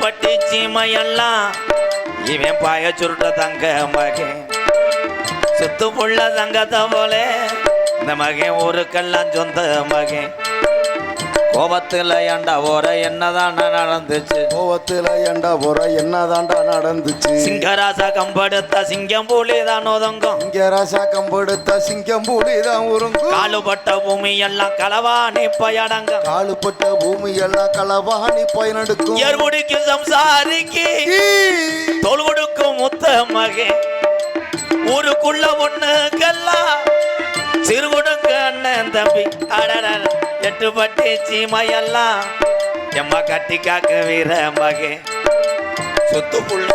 பட்டு சீமையெல்லாம் இவன் பாய சுருட்ட தங்க மகன் சுத்து புள்ள தங்கத்தை போல இந்த மகன் ஊருக்கெல்லாம் சொந்த மகன் கோபத்துல ஏண்டா ஓர என்னதான் நடந்துச்சு? கோவத்துல ஏண்டா போற? என்னதாண்டா நடந்துச்சு? சிங்கராசா கம்படுத்த சிங்கம் புலி தான் ஒதுங்கும். இங்க ராசா கம்பெடுத்த சிங்கம் பூலிதான் உருங்கும். காலுபட்ட பூமி எல்லாம் களவாணி பயடங்க காலுப்பட்ட பூமி எல்லாம் களவாணி பயனெடுக்கும். ஏர்முடிக்கு சம்சாரிக்கு தோல் கொடுக்கும் முத்த மகன் ஊருக்குள்ள ஒண்ணுக்கெல்லாம் சிறு அண்ணன் தம்பி. அடட எட்டு பட்டி சீமையெல்லாம் எம்மா கட்டி காக்க வீர மகே. சொத்து புள்ள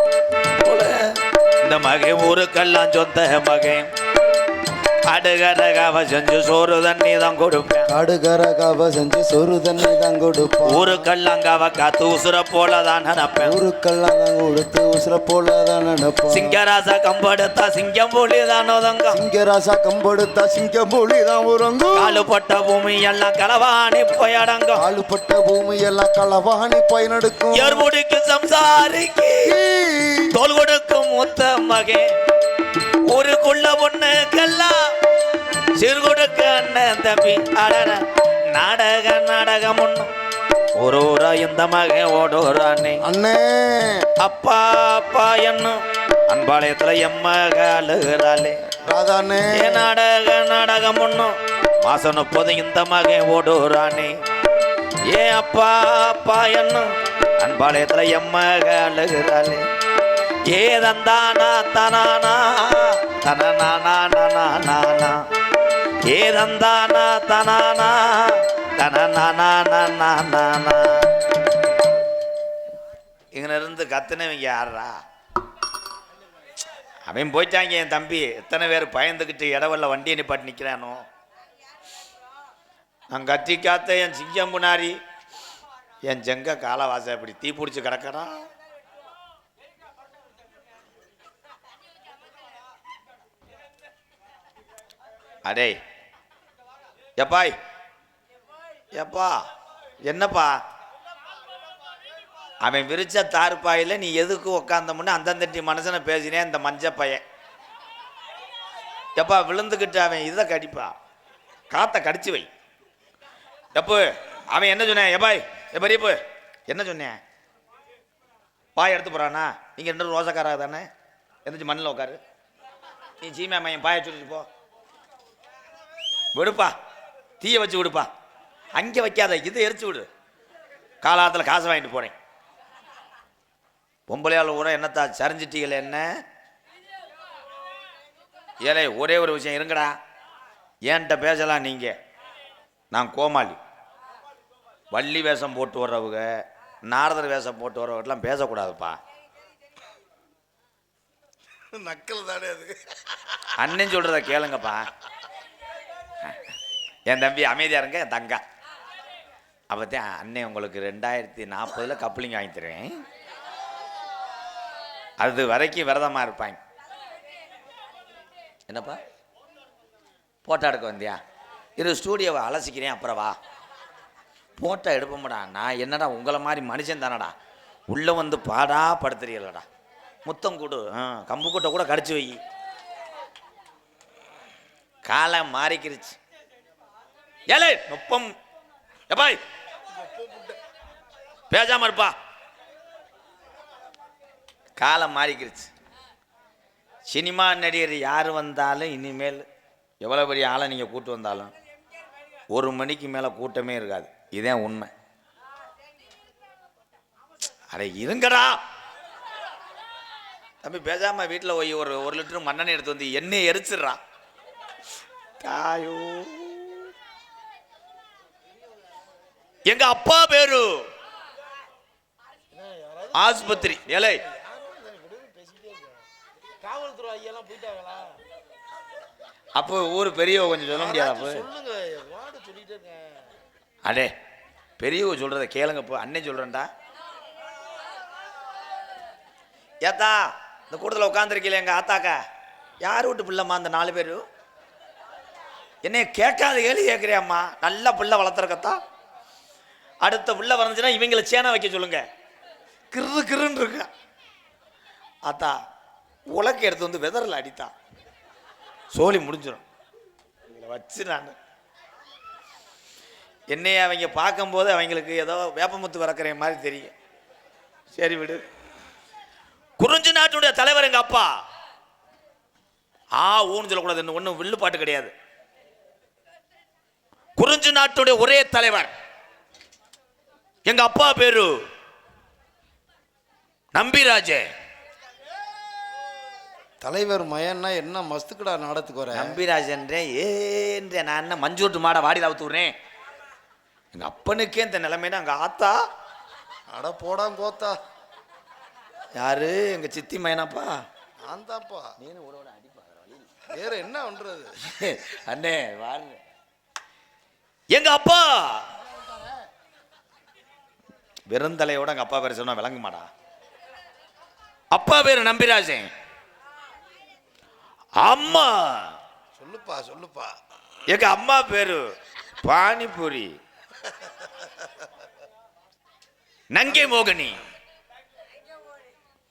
போல. இந்த மகை ஊருக்கெல்லாம் சொந்த மகன் அடுகரகாவ செஞ்சு சோறு தண்ணி தான் கொடுப்பேன். காடுகரகாவ செஞ்சு சொரு தண்ணி தான் கொடுப்போம் ஊருக்கெல்லாம் காவ காத்து உசுர போல தான் நினைப்பேன் ஊருக்கெல்லாம் தான் கொடுத்து உசுர போல தான் நினைப்போம் சிங்கராசா கம்படுத்தா சிங்கம் புலி தான் ஒதுங்கும். இங்க ராசா கம்பெடுத்த சிங்கம் பூலிதான் உறங்கும். காலுப்பட்ட பூமி எல்லாம் களவாணி போயடங்கும். காலுப்பட்ட பூமி எல்லாம் களவாணி பயனெடுக்கும். எர்முடிக்கு சம்சாரிக்கு. தோல் கொடுக்கும் முத்த மகே. ஊருக்குள்ள பொண்ணுக்கெல்லாம் சிறு கொடுக்க அண்ணன் தம்பி. அடட நாடக நாடகம் ஒண்ணும் ஒரு ஊரா இந்த மகன் ஓடுறானே அண்ணே. அப்பா அப்பா என்னும் அன்பாளையத்துல எம்மக அழுகிறாளே. ஏ நாடக நாடகம் ஒண்ணும் மாசம் முப்பது இந்த மகன் ஓடுறானே ஏ அப்பா அப்பா என்னும் அன்பாளையத்துல எம்மக அழுகிறாளே. ஏதந்தானா தனானா? தனநானா ஏ தந்தானா தனானா? தனநானா இங்கிருந்து கத்துனவங்க யாரா அவன் போயிட்டாங்க என் தம்பி. எத்தனை பேர் பயந்துக்கிட்டு இடவல்ல வண்டியை நிப்பாட்டி நிற்கிறானோ நான் கத்தி காத்த என் சிங்கம் முன்னாடி. என் ஜெங்க காலவாசை இப்படி தீ பிடிச்சி கிடக்கிறான்? அடே. எப்பாய் எப்பா? என்னப்பா? அவன் விரிச்ச தார்பாயில் நீ எதுக்கு உக்காந்தமுன்னு அந்தந்தட்டி மனுஷனை பேசினேன் இந்த மஞ்ச பையன். எப்பா விழுந்துக்கிட்டு அவன் இதை கடிப்பா? காத்த கடிச்சு வை. எப்போ அவன் என்ன சொன்னேன் எப்பாய் எப்போ என்ன சொன்னேன் பாய் எடுத்து போகிறானா நீங்கள் ரெண்டு ரோசக்காராக தானே? எந்திரிச்சு மண்ணில் உட்காரு நீ சீமா மையன் பாயை சொல்லிட்டு போ. விடுப்பா. தீய வச்சு விடுப்பா. அங்கே வைக்காத இதை எரிச்சு விடு. காலாத்தில் காசு வாங்கிட்டு போறேன். பொம்பளையால் ஊரை என்னத்தா சரிஞ்சிட்டீங்களே என்ன? ஏலே ஒரே ஒரு விஷயம் இருங்கடா. ஏன்ட்ட பேசலாம் நீங்க? நான் கோமாளி. வள்ளி வேஷம் போட்டு வர்றவங்க நாரதர் வேஷம் போட்டு வர்றவங்கலாம் பேசக்கூடாதுப்பா. நக்கல் தானே அது. அண்ணன் சொல்றத கேளுங்கப்பா. என் தம்பி அமைதியாக இருங்க என் தங்கா. அப்பதான் அண்ணன் உங்களுக்கு ரெண்டாயிரத்தி நாற்பதில் கப்ளிங் வாங்கி தருவேன். அது வரைக்கும் விரதமாக இருப்பாங்க. என்னப்பா? போட்டோ எடுக்க வந்தியா? இரு ஸ்டூடியோவை அலசிக்கிறேன் அப்புறம் வா. போட்டோ எடுப்போம்டா. நான் என்னடா உங்களை மாதிரி மனுஷன் தானடா. உள்ளே வந்து பாடா படுத்துறீங்களடா முத்தம் கூடு. ஆ கம்பு கூட்டை கூட கடிச்சு வை. காலம் மாறிக்கிருச்சு. ஏலே நுப்பம். எப்பாய் பேசாம இருப்பா. காலம் மாறிக்கிருச்சு. சினிமா நடிகர் யார் வந்தாலும் இனிமேல் எவ்வளோ பெரிய ஆளை நீங்கள் கூட்டு வந்தாலும் ஒரு மணிக்கு மேலே கூட்டமே இருக்காது. இதான் உண்மை. அட இருங்கடா. தம்பி பேசாம வீட்டில் போய் ஒரு ஒரு லிட்டர் மண்ணெண்ணெய் எடுத்து வந்து எண்ணெய் எரிச்சிடுறா. தாயோ. எங்க அப்பா பேரு? ஆஸ்பத்திரி. ஏலே. அப்போ ஊர் பெரியவ கொஞ்சம் சொல்ல முடியாது அடே பெரியவ சொல்றத கேளுங்க போ அண்ணன் சொல்றேன்டா. ஏத்தா இந்த கூட்டத்தில் உட்காந்துருக்கீங்களே எங்க ஆத்தாக்கா? யார் வீட்டு பிள்ளைம்மா அந்த நாலு பேர்? என்னைய கேட்காத கேள்வி கேட்குறியாம்மா? நல்ல பிள்ளை வளர்த்துறக்கத்தா அடுத்த உள்ள வந்துச்சுன்னா இவங்களை சேனை வைக்க சொல்லுங்க. கிறு கிறுன்னு இருக்கா. அத்தா உலக்க எடுத்து வந்து வெதரில் அடித்தா சோலி முடிஞ்சிடும் இதில் வச்சு நான். என்னைய அவங்க பார்க்கும்போது அவங்களுக்கு ஏதோ வேப்பமுத்து வறக்கிற மாதிரி தெரியும். சரி விடு. குறிஞ்சி நாட்டுடைய தலைவர் எங்க அப்பா? ஆ ஊன்னு சொல்லக்கூடாது. ஒன்றும் வில்லு பாட்டு கிடையாது. குறிஞ்சி நாட்டுடைய ஒரே தலைவர். எங்க அப்பா பேரு? நம்பிராஜே. தலைவர் மயன்னா என்ன மஸ்துக்குடா நாடத்துக்கு வர? நம்பிராஜன்றே ஏன்ற நான் என்ன மஞ்சூட்டு மாட வாடியில் அவுத்து விடுறேன். எங்க அப்பனுக்கே இந்த நிலைமைனா அங்க ஆத்தா? அட போடாம போத்தா யாரு? எங்க சித்தி மயனாப்பா? நான் தான்ப்பா வேற என்ன பண்றது? அண்ணே வாருங்க எங்க அப்பா? வெறுந்தலையோட எங்க அப்பா பேர் சொன்னா விளங்குமாடா? அப்பா பேரு நம்பிராஜன் அம்மா. சொல்லுப்பா சொல்லுப்பா. எங்க அம்மா பேரு பானிபூரி. நங்கை மோகினி.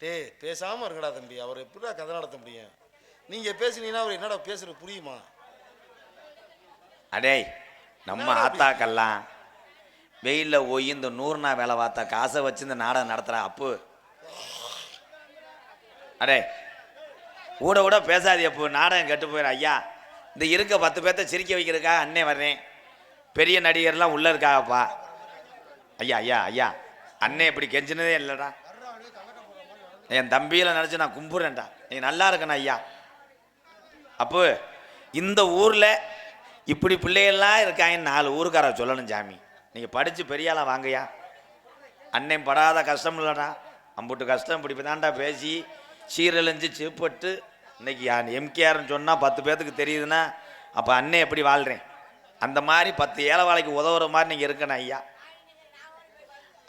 டேய் பேசாம இருக்கடா தம்பி. அவர் எப்படிடா கதை நடத்த முடியும்? நீங்க பேசுனீங்கன்னா அவர் என்னடா பேசுறது புரியுமா? அடேய் நம்ம ஆத்தாக்கெல்லாம் வெயிலில் போய் இந்த நூறு நாள் வேலை பார்த்தா காசை வச்சு இந்த நாடகம் நடத்துகிறா அப்பு. அடே கூட கூட பேசாது அப்பு நாடகம் கெட்டு போயிடும் ஐயா இந்த இருக்க பத்து பேர்த்த சிரிக்க வைக்கிறதுக்காக அண்ணே வர்றேன். பெரிய நடிகர்லாம் உள்ளே இருக்காப்பா ஐயா ஐயா ஐயா அண்ணே இப்படி கெஞ்சினதே இல்லைடா. என் தம்பியில் நினச்சி நான் கும்பிட்றேன்டா நீ நல்லா இருக்கணும் ஐயா. அப்போ இந்த ஊரில் இப்படி பிள்ளைகள்லாம் இருக்காங்கன்னு நாலு ஊருக்கார சொல்லணும் சாமி. நீங்கள் படித்து பெரியாளா வாங்கய்யா. அன்னையும் படாத கஷ்டம் இல்லைடா. அம்புட்டு கஷ்டம் இப்படி தான்டா பேசி சீரழிஞ்சு சீப்பட்டு இன்னைக்கு எம்கேஆர்னு சொன்னால் பத்து பேர்த்துக்கு தெரியுதுன்னா அப்போ அன்னை எப்படி வாழ்கிறேன் அந்த மாதிரி பத்து ஏழை வாழைக்கு உதவுற மாதிரி நீங்கள் இருக்கணும் ஐயா.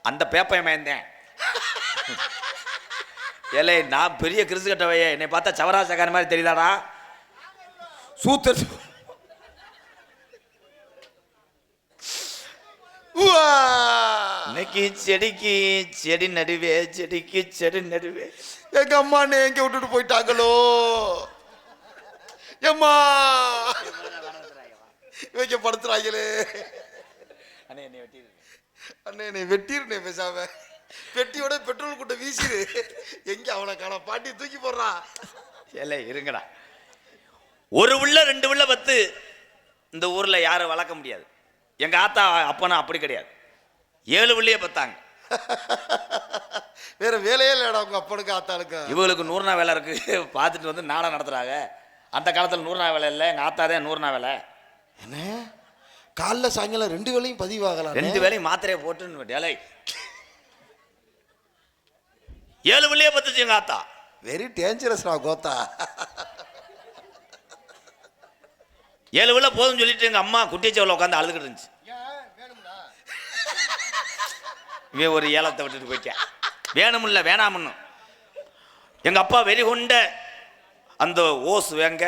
அந்த பேப்பை மேந்தேன் ஏலே நான் பெரிய கிறிஸ்து கட்டவையே. என்னை பார்த்தா சவராசக்கார மாதிரி தெரியுதாடா? சூத்தர் இன்னைக்கு செடிக்கு செடி நடுவே செடிக்கு செடி நடுவே. எங்க அம்மா எங்க விட்டுட்டு போயிட்டாங்களோ? எம்மா! இவங்க படுத்துறாங்களே. அண்ணே என்னை வெட்டிடு. அண்ணே என்னை வெட்டிருனே பேசாம. பெட்டியோட பெட்ரோல் கூட்ட வீசிடு. எங்க அவனை காண பாட்டி தூக்கி போடுறான் ஏலே இருங்கடா. ஒரு உள்ள ரெண்டு உள்ள பத்து. இந்த ஊர்ல யாரும் வளர்க்க முடியாது. எங்க ஆத்தா அப்பனா அப்படி கிடையாது. ஏழு உள்ளே பத்தாங்க. வேற வேலையே இல்லடா உங்க அப்பனுக்கு ஆத்தாளுக்கு. இவங்களுக்கு நூறு நாள் வேலை இருக்கு. பார்த்துட்டு வந்து நாடகம் நடத்துறாங்க. அந்த காலத்துல நூறு நாள் வேலை இல்லை. எங்க ஆத்தா தான் நூறு நாள் வேலை. என்ன? காலைல சாயங்காலம் ரெண்டு வேலையும் பதிவாகலாம்? ரெண்டு வேலையும் மாத்திரையை போட்டுன்னு டேலை ஏழு உள்ளே பத்துச்சு எங்க ஆத்தா. வெரி டேஞ்சரஸ்டா கோத்தா. ஏழு உள்ள போதும்னு சொல்லிட்டு எங்க அம்மா குட்டிச்சவரில் உட்காந்து அழுதுகிட்டு இருந்துச்சு. இவன் ஒரு ஏலத்தை விட்டுட்டு போயிட்டேன். வேணுமில்ல வேணாமுன்னு எங்க அப்பா வெறி கொண்ட அந்த ஓஸ் வேங்க.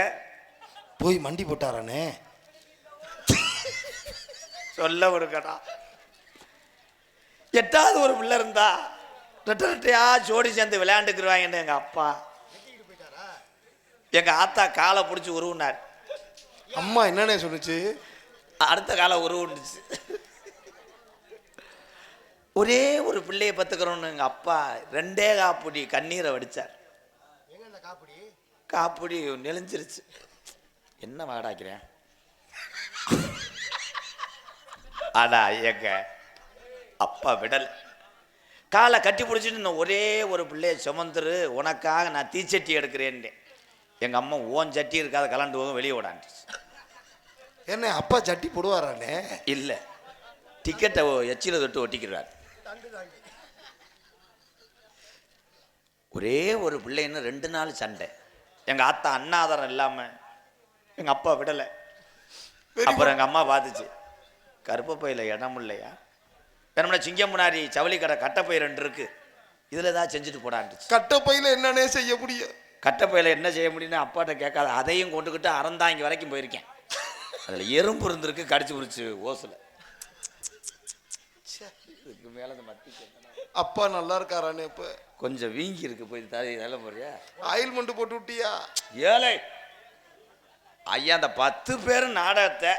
போய் மண்டி போட்டாரானே. சொல்ல கொடுக்கடா எட்டாவது ஒரு பிள்ளை இருந்தா ரெட்டை ரெட்டையா ஜோடி சேர்ந்து விளையாண்டுக்குருவாங்கன்னு எங்க அப்பா. எங்க ஆத்தா காலை பிடிச்சி உருவினார். அம்மா என்னன்னே சொன்னுச்சு அடுத்த காலம் உருவுண்டுச்சு ஒரே ஒரு பிள்ளையை பத்துக்கிறோன்னு எங்க அப்பா ரெண்டே காப்புடி கண்ணீரை வடிச்சார். காப்புடி? நெளிஞ்சிருச்சு. என்ன வாடாக்கிறேன் ஆனா எங்க அப்பா விடல. காலை கட்டி பிடிச்சிட்டு நான் ஒரே ஒரு பிள்ளைய சுமந்துரு உனக்காக நான் தீச்சட்டி எடுக்கிறேன்ட்டேன். எங்க அம்மா ஓன் சட்டி இருக்காத கலண்டு போதும் வெளியே விடாண்டுச்சு என்ன அப்பா சட்டி போடுவாரானே? இல்லை. டிக்கெட்டை எச்சில தொட்டு ஒட்டிக்கிறார் ஒரே ஒரு பிள்ளைன்னு ரெண்டு நாள் சண்டை. எங்க அத்தா அண்ணாதாரம் இல்லாம எங்க அப்பா விடல. அப்புறம் எங்க அம்மா பார்த்துச்சு கருப்ப பையில இடம் இல்லையா? வேணும்னா சிங்கம் முன்னாடி ஜவுளி கடை கட்டப்பை ரெண்டு இருக்கு. இதுல ஏதாவது செஞ்சுட்டு போடான்ட்டுச்சு. கட்டப்பையில என்னன்னே செய்ய முடியும் கட்டப்பையில என்ன செய்ய முடியும்னு அப்பாட்ட கேட்காத அதையும் கொண்டுக்கிட்டு அறந்தாங்கி வரைக்கும் போயிருக்கேன். அதில் எறும்பு இருந்திருக்கு கடிச்சு புடிச்சு ஓசில். இதுக்கு மேல இந்த மத்தி. அப்பா நல்லா இருக்காரானே இப்ப. கொஞ்சம் வீங்கி இருக்கு போய் தலை நல்ல போறியா ஆயில்மெண்ட் போட்டு விட்டியா? ஏழை ஐயா அந்த பத்து பேர் நாடகத்தை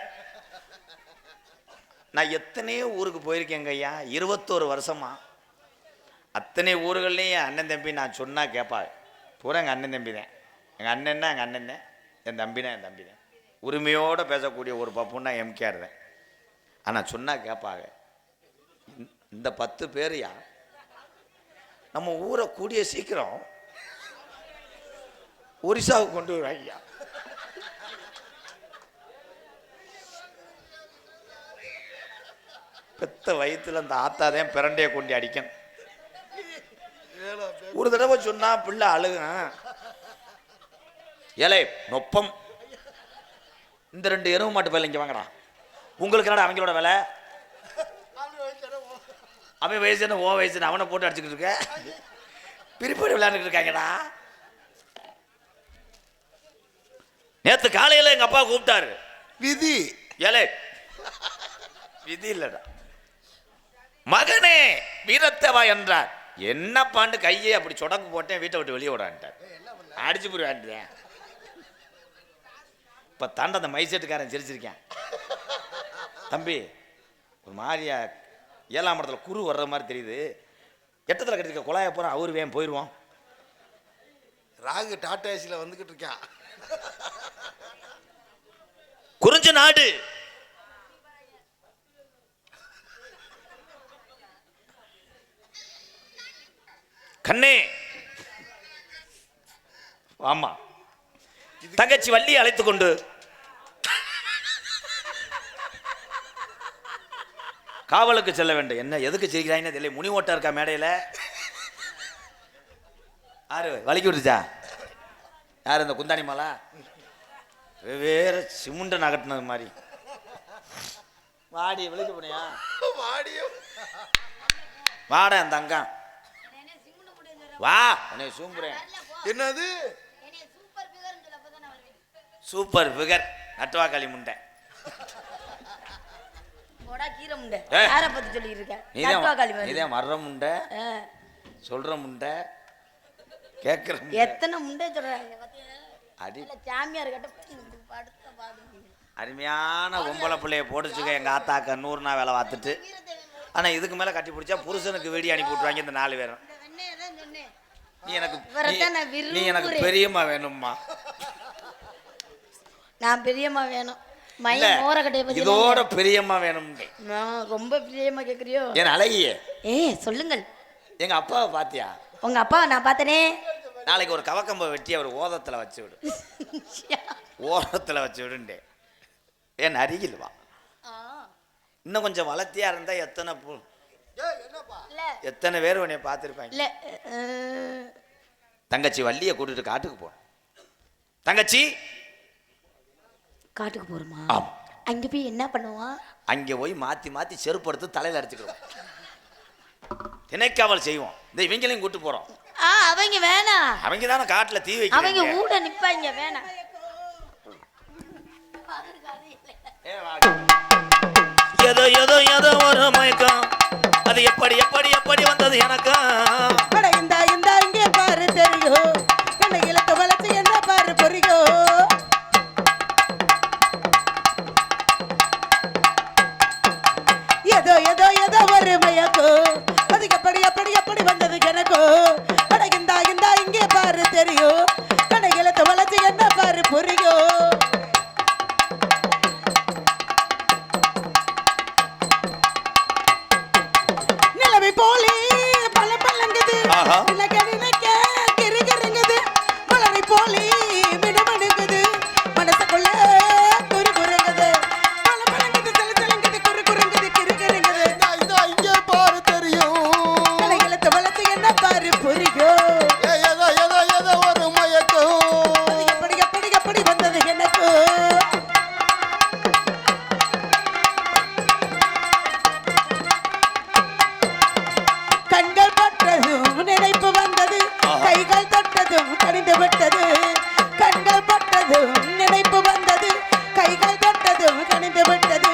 நான் எத்தனையோ ஊருக்கு போயிருக்கேங்க ஐயா இருபத்தோரு வருஷமா. அத்தனை ஊர்கள்லையும் அண்ணன் தம்பி நான் சொன்னா கேட்பாங்க பூரா எங்கள் அண்ணன் தம்பி தான் எங்கள் அண்ணன்னா எங்கள் அண்ணன் தான். என் தம்பினா என் தம்பி தான். உரிமையோடு பேசக்கூடிய ஒரு பப்புன்னா எம்கேஆர் தான். ஆனால் சொன்னா கேட்பாங்க இந்த- பத்து பேரையா? நம்ம ஊரை கூடிய சீக்கிரம் ஒரிசாவுக்கு கொண்டு வருவாங்க பெத்த வயித்துல அந்த ஆத்தாதான் பிரண்டையை கொண்டு அடிக்கணும். ஒரு தடவை சொன்னா பிள்ளை அழுகும் ஏலே நொப்பம். இந்த ரெண்டு எருவு மாட்டு வேலை இங்க வாங்கடா. உங்களுக்கு என்னடா அவங்களோட வேலை? அவன் வயசு என்ன ஓ வயசு என்ன அவனை போட்டு அடிச்சுக்கிட்டு இருக்க. பிரிப்படி விளையாண்டுட்டு இருக்காங்கடா. நேத்து காலையில எங்க அப்பா கூப்பிட்டாரு. விதி. ஏலே விதி இல்லடா. மகனே வீரத்தேவா என்றார். என்னப்பாண்டு கையை அப்படி சொடக்கு போட்டேன் வீட்டை விட்டு வெளியே விடான்ட்டார். அடிச்சு போடுவேன் இப்ப தாண்ட அந்த மைசெட்டுக்காரன் சிரிச்சிருக்கேன். தம்பி ஒரு மாதிரியா ஏழாம் இடத்துல குரு வர்ற மாதிரி தெரியுது. எட்டத்தில் கட்டிருக்க குழாய போகிறோம் அவரு வேன் போயிடுவோம் ராகு டாடா ஏசில வந்துகிட்டு இருக்கான். குறிஞ்ச நாடு. கண்ணே. ஆமா. தங்கச்சி வள்ளி அழைத்து கொண்டு. காவலுக்கு செல்ல வேண்டும். என்ன எதுக்கு சிரிக்கிறாங்கன்னு தெரியல. முனி ஓட்டா இருக்கா மேடையில? யாரு? வலிக்கி விட்டுச்சா? யார் இந்த குந்தாணி மாலா? வேற சிமுண்ட நகட்டினது மாதிரி. வாடி விളിக்க போனியா? வாடியும் வாடா அந்த அங்கம் வா. உன்னை சூம்புறேன். என்னது? சூப்பர் ஃபிகர் நட்டுவாக்காளி முண்டை. கீரை முண்டை. யாரை பத்தி சொல்லிட்டு இருக்க முண்டை. சொல்ற முண்டை கேட்குற எத்தனை முண்டை சொல்றாங்க? அடி. சாமியார். அருமையான பொம்பளை பிள்ளைய போட்டுச்சுக்க எங்க ஆத்தாக்க நூறு நாள் வேலை பார்த்துட்டு. ஆனா இதுக்கு மேல கட்டி பிடிச்சா புருஷனுக்கு வெடி அனுப்பி விட்டுருவாங்க இந்த நாலு பேரும். நீ எனக்கு நீ- எனக்கு. பெரியம்மா வேணும்மா. நான் பெரியம்மா வேணும். இதோட பெரியம்மா வேணும் நான் ரொம்ப பிரியமா கேக்குறியோ? என் அழகியே? ஏ சொல்லுங்கள். எங்க அப்பாவை பாத்தியா? உங்க அப்பா நான் பார்த்தனே. நாளைக்கு ஒரு கவக்கம்பை வெட்டி அவர் ஓதத்துல வச்சு விடு. ஓரத்துல வச்சு விடுண்டே ஏன் அருகில் வா. இன்னும் கொஞ்சம் வளர்த்தியா இருந்தா எத்தனை எத்தனை பேர் உன்னை பார்த்துருப்பாங்க? தங்கச்சி வள்ளியை கூட்டிட்டு காட்டுக்கு போனோம் தங்கச்சி? காட்டுக்கு போறோமா? ஆம். அங்க போய் என்ன பண்ணுவான்? அங்கே போய் மாத்தி மாத்தி செருப்பு எடுத்து தலையில அடிச்சுக்கிறோம் திணைக்காவல் செய்வோம் இந்த இவங்களையும் கூட்டு போறோம். ஆ அவங்க வேணாம் அவங்க தானே காட்டுல தீ அவங்க வைக்கிறாங்க ஊட நிப்பாங்க வேணாம் ஏதோ ஏதோ ஏதோ ஒரு வந்தது எனக்கும் ആഹാ. கனிந்து விட்டது. கண்கள் பட்டதும் நினைப்பு வந்தது. கைகள் கட்டதும் கனிந்து விட்டது.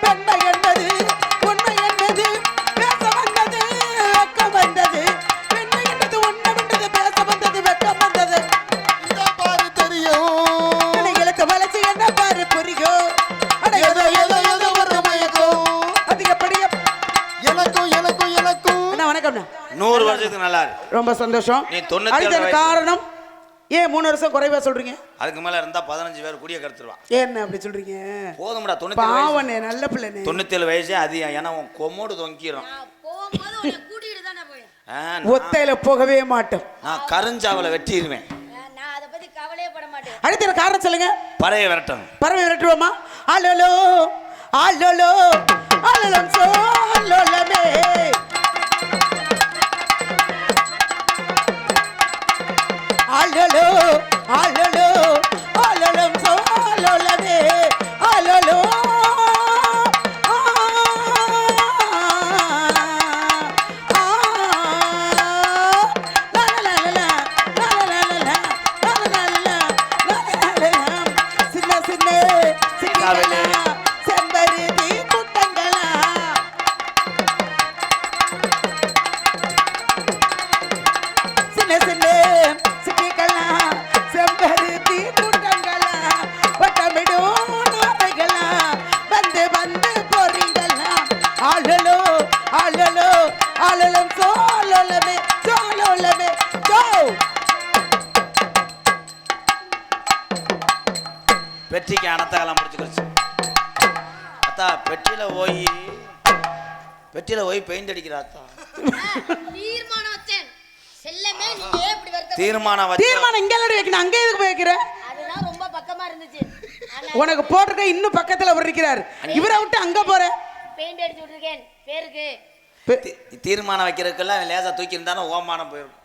பெண்மை என்பது உண்மை என்பது பேச வந்தது வெக்கம் வந்தது. பெண்மை என்பது உண்மை வந்தது பேச வந்தது வெக்கம் வந்தது. பாரு தெரியும். பிள்ளைகளுக்கு வளர்ச்சி என்ன பாரு புரியும். ஏதோ நூறு வருஷத்துக்கு நல்லா ரொம்ப சந்தோஷம். நீ காரணம் ஏன் மூணு வருஷம் குறைவா சொல்றீங்க? அதுக்கு மேல இருந்தா பதினஞ்சு பேர் குடிய கருத்துருவான் என்ன அப்படி சொல்றீங்க? போதும்டா தொண்ணூத்தி பாவனே நல்ல பிள்ளை தொண்ணூத்தேழு வயசு அது ஏன்னா உன் கொமோடு தொங்கிடும் ஒத்தையில போகவே மாட்டேன். நான் கருஞ்சாவல வெட்டிடுவேன் அடுத்த காரணம் சொல்லுங்க. பறவை விரட்டணும். பறவை விரட்டுவோமா? அலலோ அலலோ அலலம் சோ அலலமே ஆளலோ ஆளலோ அனத்தகலாம் முடிச்சுக்கிடுச்சு. அத்தா பெட்டியில போய் பெட்டியில போய் பெயிண்ட் அடிக்கிறா அத்தா. தீர்மானம் வச்சேன். செல்லமே நீங்க ஏன் இப்படி வருத்த தீர்மானம் வச்சு தீர்மானம் இங்க வைக்கணும் அங்கே எதுக்கு போய் வைக்கிற அதுதான் ரொம்ப பக்கமா இருந்துச்சு. ஆனா உனக்கு போட்டிருக்க இன்னும் பக்கத்துல அவர் இருக்கிறார். இவரை விட்டு அங்க போற? பெயிண்ட் அடிச்சு விட்டுருக்கேன். பேருக்கு. தீ- தீர்மானம் வைக்கிறதுக்கெல்லாம் லேசா தூக்கி இருந்தானே ஓமானம் போயிருக்கும்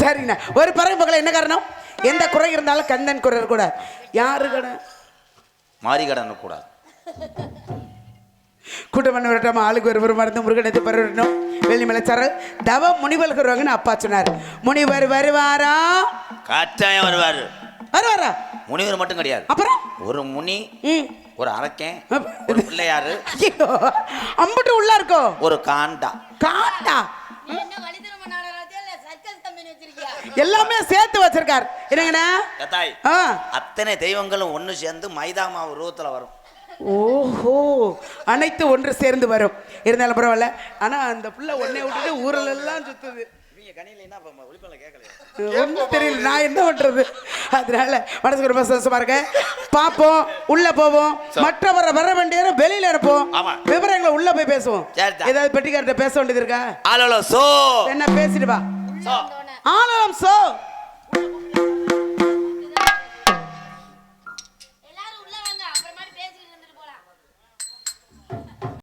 சரிண்ணா. ஒரு பறவை பகல என்ன காரணம்? எந்த குறை இருந்தாலும் கந்தன் குறை கூட. யாரு கடை மாறி கடன் கூடாது. கூட்டம் பண்ண விரட்டாம ஆளுக்கு ஒரு ஒரு மருந்து முருகனத்தை பரவணும் வெள்ளிமலைச்சாரல் தவ முனிவர்கள் வருவாங்கன்னு அப்பா சொன்னார். முனிவர் வருவாரா? கட்டாயம் வருவாரு. வருவாரா? முனிவர் மட்டும் கிடையாது. அப்புறம்? ஒரு முனி ஒரு அரக்கன் ஒரு பிள்ளையாரு. அம்புட்டு உள்ள இருக்கோ? ஒரு காண்டா. காட்டா எல்லாமே சேர்த்து வச்சிருக்கார். என்னங்கண்ணா? ஆ. அத்தனை தெய்வங்களும் ஒன்று சேர்ந்து மைதா மாவு உருவத்தில் வரும். ஓஹோ அனைத்து ஒன்று சேர்ந்து வரும். இருந்தாலும் பரவாயில்ல. ஆனா அந்த புள்ள ஒன்னே விட்டுட்டு ஊரில் எல்லாம் சுத்துது. ஒன்றும் தெரியல நான் என்ன பண்றது? அதனால மனசுக்கு ரொம்ப சந்தோஷமா இருக்க பார்ப்போம் உள்ள போவோம். மற்றவரை வர வேண்டிய வெளியில இருப்போம். விவரங்களை உள்ள போய் பேசுவோம். ஏதாவது பெட்டிக்கார்ட்ட பேச வேண்டியது இருக்கா? என்ன பேசிட்டு வா. ஆனாலும் சார்